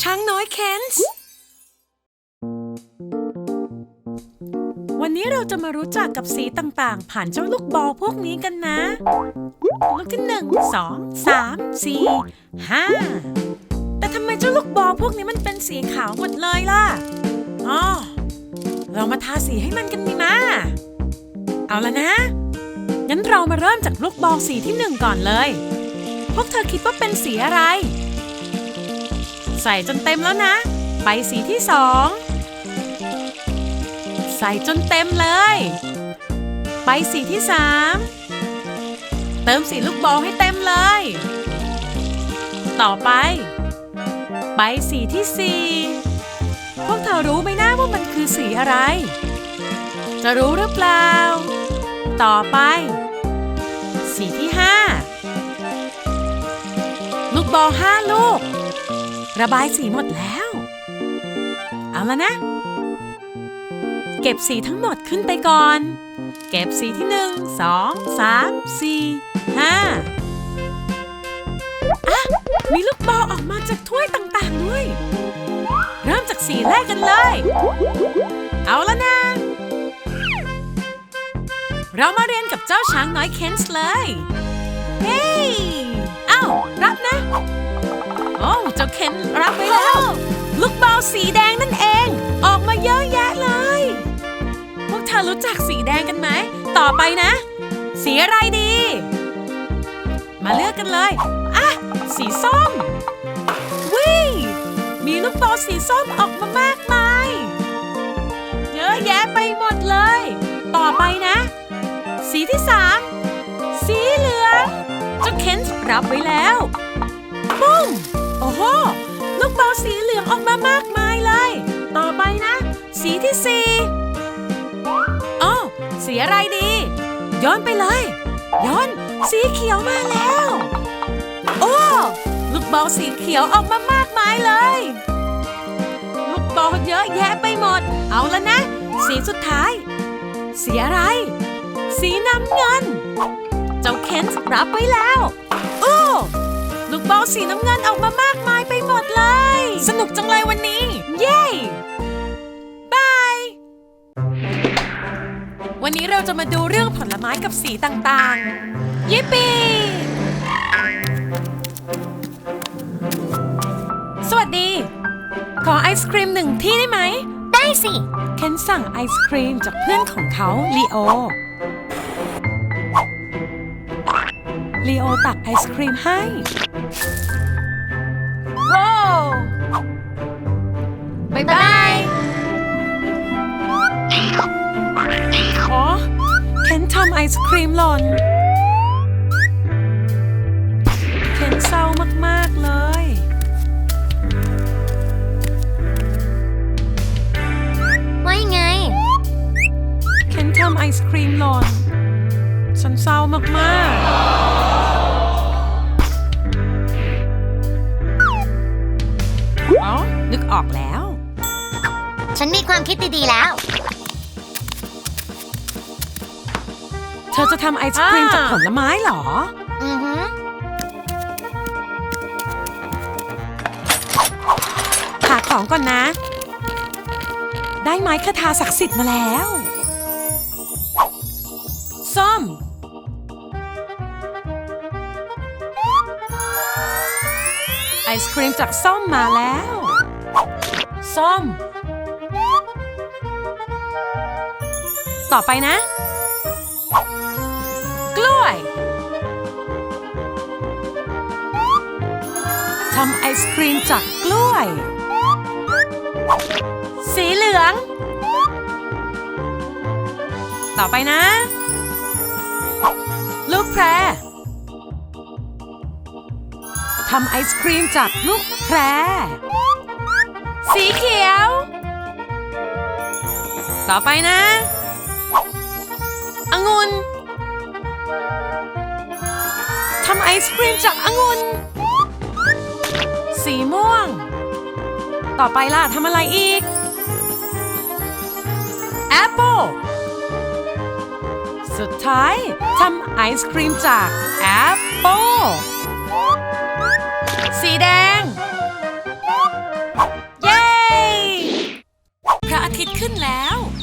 ช้างน้อยเคนส์วันนี้เราจะมารู้จักกับสีต่างๆ ผ่านเจ้าลูกบอลพวกนี้กันนะ ลูกที่หนึ่งสองสามสี่ห้าแต่ทำไมเจ้าลูกบอลพวกนี้มันเป็นสีขาวหมดเลยล่ะอ๋อเรามาทาสีให้มันกันดีมาเอาละนะ งั้นเรามาเริ่มจากลูกบอลสีที่หนึ่งก่อนเลย พวกเธอคิดว่าเป็นสีอะไร ใส่จนเต็มแล้วนะ ไปสีที่สอง ใส่จนเต็มเลย ไปสีที่สามเติมสีลูกบอลให้เต็มเลย ต่อไป ไปสีที่สี่พวกเธอรู้ไหมนะว่ามันคือสีอะไร จะรู้หรือเปล่า ต่อไป สีที่ห้า ลูกบอลห้าลูก ระบายสีหมดแล้ว เอาละนะ เก็บสีทั้งหมดขึ้นไปก่อน เก็บสีที่หนึ่งสองสามสี่ห้าอะ มีลูกบอลออกมาจากถ้วยต่างๆด้วย เริ่มจากสีแรกกันเลย เอาละนะ เรามาเรียนกับเจ้าช้างน้อยเคนส์เลย เฮ้ยอ้าว รับนะ โอ้เจ้าเคนรับไว้แล้ว ลูกบอลสีแดงนั่นเอง ออกมาเยอะแยะเลย พวกเธอรู้จักสีแดงกันไหม ต่อไปนะ สีอะไรดี มาเลือกกันเลย อะ สีส้มวิมีลูกบอลสีส้มออกมามากมาย เยอะแยะไปหมดเลย ต่อไปนะ สีที่สาม เจ้าเคนส์รับไว้แล้วปุ้มโอ้โห ลูกบอลสีเหลืองออกมามากมายเลย ต่อไปนะ สีที่สี่อ๋อสีอะไรดี ย้อนไปเลย ย้อน สีเขียวมาแล้ว โอ้ ลูกบอลสีเขียวออกมามากมายเลย ลูกบอลเยอะแยะไปหมด เอาละนะ สีสุดท้าย สีอะไร สีน้ำเงิน นส์รับไว้แล้วโอ้ลูกบอลสีน้ำเงินออกมามากมายไปหมดเลย สนุกจังเลยวันนี้ เย้บายวันนี้เราจะมาดูเรื่องผลไม้กับสีต่างๆ ยิปปี้สวัสดี ขอไอศครีมหนึ่งที่ได้ไหม ได้สิ เคนสั่งไอศครีมจากเพื่อนของเขาลีโอ ลีโอตักไอศครีมให้ ว้าวบายบายอ๋อเคนทำไอศครีมหล่นเคนเศร้ามาก ๆ เลย ว่ายังไง เคนทำไอศครีมหล่นฉันเศร้ามาก ๆ ออกแล้ว ฉันมีความคิดดีๆแล้ว เธอจะทำไอศครีมอ่าจากผลไม้เหรอ อือหือหาของก่อนนะ ได้ไม้คาทาศักดิ์สิทธิ์มาแล้ว ส้ม ไอศครีมจากส้มมาแล้ว ส้ม ต่อไปนะ กล้วยทำไอศครีมจากกล้วย สีเหลือง ต่อไปนะ ลูกแพรทำไอศครีมจากลูกแพร ต่อไปนะองุ่นทำไอศครีมจากองุ่นสีม่วง ต่อไปล่ะทำอะไรอีกแอปเปิลสุดท้ายทำไอศครีมจากแอปเปิลสีแดี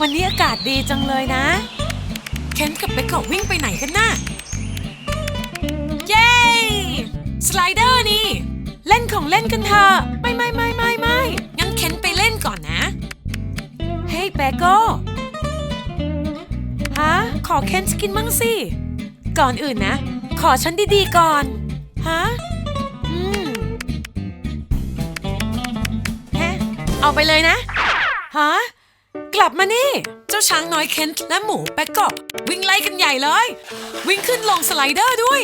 วันนี้อากาศดีจังเลยนะ เคนกับเบคกวิ่งไปไหนกันน่ะ เย้ สไลเดอร์นี่ เล่นของเล่นกันเถอะ ไม่ไม่ไม่ไม่ไม่งั้นเคนไปเล่นก่อนนะ เฮ้ยเบโก้ฮะ ขอเคนกินมั่งสิ ก่อนอื่นนะ ขอฉันดีๆก่อน ฮะ อืมแฮะเอาไปเลยนะ ฮะ กลับมานี่ เจ้าช้างน้อยเคนและหมูแป๊กกอบวิ่งไล่กันใหญ่เลย วิ่งขึ้นลงสไลเดอร์ด้วย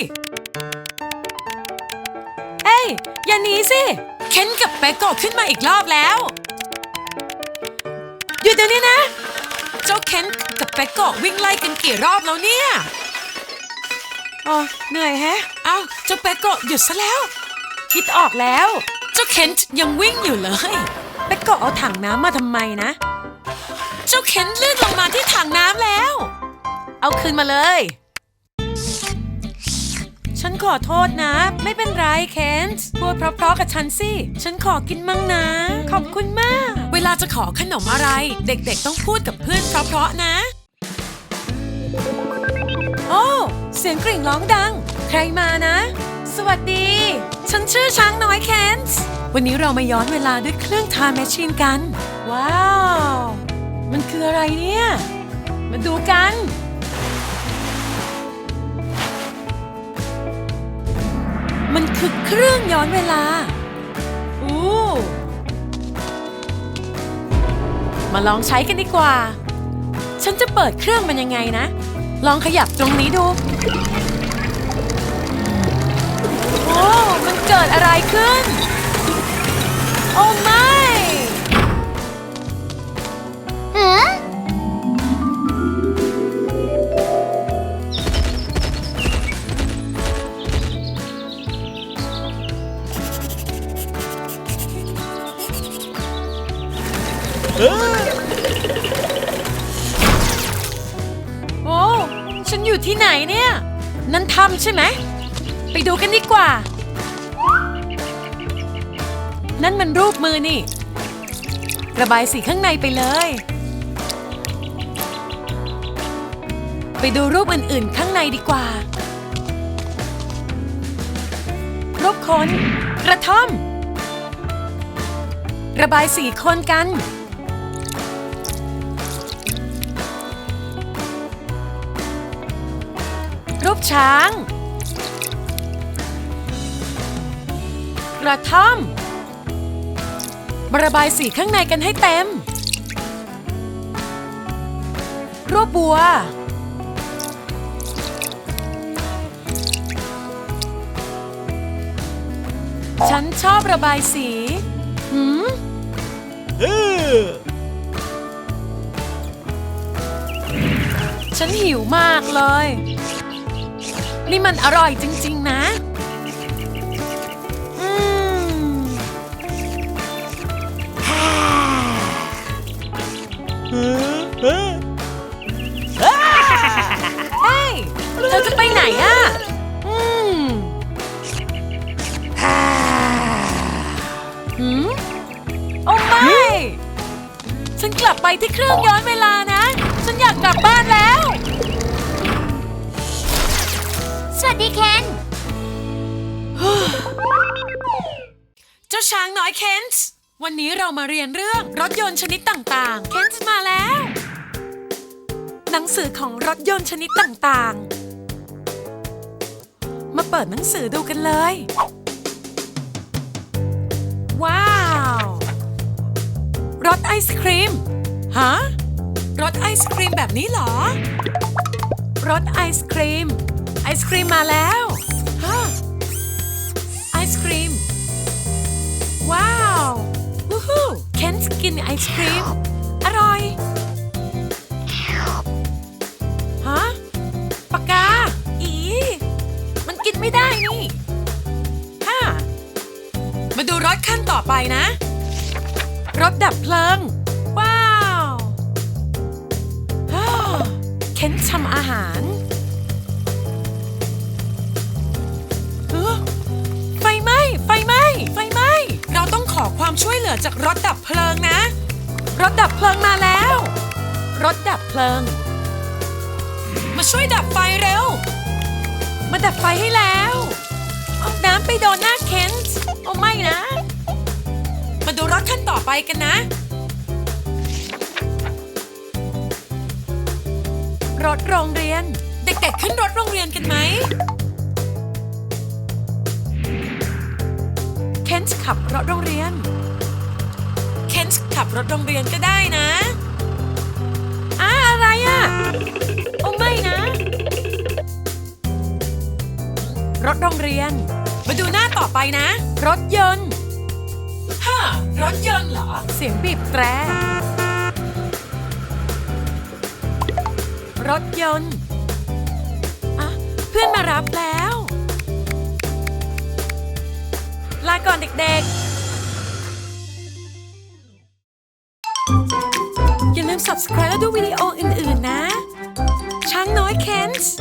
เอ้ยอย่าหนีสิเคนกับแป๊กกอบขึ้นมาอีกรอบแล้วหยุดเดี๋ยวนี้นะ เจ้าเคนกับแป๊กกอบวิ่งไล่กันกี่รอบแล้วเนี่ยอ๋อเหนื่อยแฮะเอ้าเจ้าแป๊กกอบหยุดซะแล้ว คิดออกแล้ว เจ้าเคนยังวิ่งอยู่เลยแป๊กกอบเอาถังน้ำมาทำไมนะ เจ้าเคนลื่นลงมาที่ถังน้ำแล้ว เอาคืนมาเลย ฉันขอโทษนะ ไม่เป็นไรเคนพูดเพราะๆกับฉันสิ ฉันขอกินมั่งนะ ขอบคุณมาก เวลาจะขอขนมอะไร เด็กๆต้องพูดกับเพื่อนเพราะๆนะ โอ้เสียงกริ่งร้องดัง ใครมานะ สวัสดี ฉันชื่อช้างน้อยเคนส์วันนี้เรามาย้อนเวลาด้วยเครื่องทานแมชชีนกัน ว้าว มันคืออะไรเนี่ย มาดูกัน มันคือเครื่องย้อนเวลา อู้ มาลองใช้กันดีกว่า ฉันจะเปิดเครื่องมันยังไงนะ ลองขยับตรงนี้ดู โอ้ มันเกิดอะไรขึ้น โอ้ไม่ ฉันอยู่ที่ไหนเนี่ย นั่นถ้ำใช่ไหม ไปดูกันดีกว่า นั่นมันรูปมือนี่ ระบายสีข้างในไปเลย ไปดูรูปอื่นๆข้างในดีกว่า รูปคน กระท่อม ระบายสีคนกัน รูปช้าง กระท่อมระบายสีข้างในกันให้เต็ม รูปบัว ฉันชอบระบายสีหืมฉันหิวมากเลย นี่มันอร่อยจริง ๆ นะอืมเฮ้ยเธอจะไปไหนอะอืมหืมโอ้ไม่ ฉันกลับไปที่เครื่องย้อนเวลานะ ฉันอยากกลับบ้านแล้ว สวัสดีเคน เจ้าช้างน้อยเคนส์วันนี้เรามาเรียนเรื่องรถยนต์ชนิดต่างๆ เคนส์มาแล้ว หนังสือของรถยนต์ชนิดต่างๆ มาเปิดหนังสือดูกันเลย ว้าว รถไอศครีม ฮะ รถไอศครีมแบบนี้เหรอ รถไอศครีม ศครีมมาแล้วฮะไอศครีม ว้าววู้ฮู้เคนกินไอศครีม อร่อยฮะปากกา อี มันกินไม่ได้นี่ฮ่ามาดูรถขั้นต่อไปนะ รถดับเพลิง ช่วยเหลือจากรถดับเพลิงนะ รถดับเพลิงมาแล้ว รถดับเพลิง มาช่วยดับไฟเร็ว มาดับไฟให้แล้วเอาน้ำไปโดนหน้าเคนส์โอ้ไม่นะ มาดูรถคันต่อไปกันนะ รถโรงเรียน เด็กๆขึ้นรถโรงเรียนกันไหมเคนส์ขับรถโรงเรียน รถโรงเรียนก็ได้นะอ่าอะไรอะ่ะโอ้ไม่นะ รถโรงเรียน มาดูหน้าต่อไปนะ รถยนต์ฮ่ารถยนต์เหรอ เสียงบีบแตรรถยนต์อะเพื่อนมารับแล้ว ลาก่อนเด็กๆ ม subscribe และดูวิดีโออื่น ๆ นะ ช้างน้อยเคนส์